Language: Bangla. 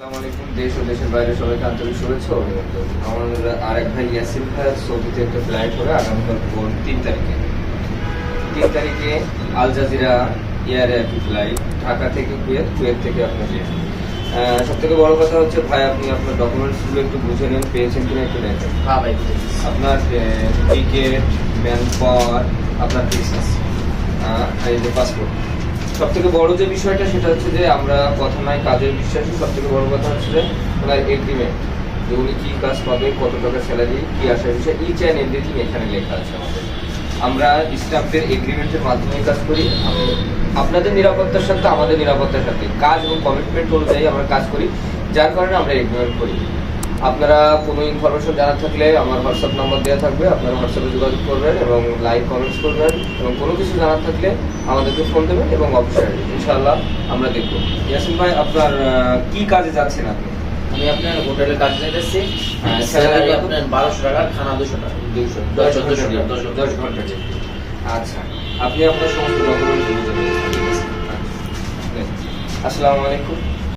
আসসালামু আলাইকুম দেশ ও দেশের বাইরে সবাইকে আন্তরিক শুভেচ্ছা অভিনন্দন। আমার আরেক ভাই ইয়াসির ভাই সৌদিতে একটা ফ্লাইট করে আগামীকাল ভোর তিন তারিখে। তিন তারিখে আল জাজিরা এয়ারে একটি ফ্লাইট ঢাকা থেকে কুয়েত কুয়েত থেকে আপনাকে সব থেকে বড় কথা হচ্ছে ভাই আপনি আপনার ডকুমেন্টসগুলো একটু বুঝে নেন পেয়েছেন কিনা একটু দেখেন। হ্যাঁ ভাই আপনার টিকিট ম্যান পাওয়ার আপনার বিজনেস এই যে পাসপোর্ট সব থেকে বড় যে বিষয়টা সেটা হচ্ছে যে আমরা কথা নাই, কাজের বিশ্বাসী সব থেকে বড় কথা হচ্ছে যে ওনার এগ্রিমেন্ট যে উনি কী কাজ পাবে, কত টাকা স্যালারি কী আসার বিষয় ইচ অ্যান্ড এভরিথিং এখানে লেখা আছে আমাদের। আমরা স্টাফদের এগ্রিমেন্টের মাধ্যমে কাজ করি। আপনাদের নিরাপত্তার সাথে আমাদের নিরাপত্তার সাথে। কাজ এবং কমিটমেন্ট অনুযায়ী আমরা কাজ করি। যার কারণে আমরা এগ্রিমেন্ট করি। আপনারা কোনো ইনফরমেশন জানার থাকলে আমার হোয়াটসঅ্যাপ নাম্বার দেওয়া থাকবে আপনারা হোয়াটসঅ্যাপে যোগাযোগ করবেন এবং লাইভ কমেন্টস করবেন এবং কোনো কিছু জানার থাকলে আমাদেরকে ফোন দেবেন এবং আসবেন। ইনশাআল্লাহ আমরা দেখব। ইয়াসিন ভাই আপনার কি কাজে যাচ্ছেন আপনি? আমি আপনার হোটেলে কাজ যাইতেছি হ্যাঁ, স্যালারি আপনার বারোশো টাকা খানা দুশো টাকা। দুশো দশ দশ চোদ্দশো ঘণ্টা। টাকা, দশ। আচ্ছা আপনি আপনার সমস্ত ডকুমেন্ট আচ্ছা। আসসালামু আলাইকুম।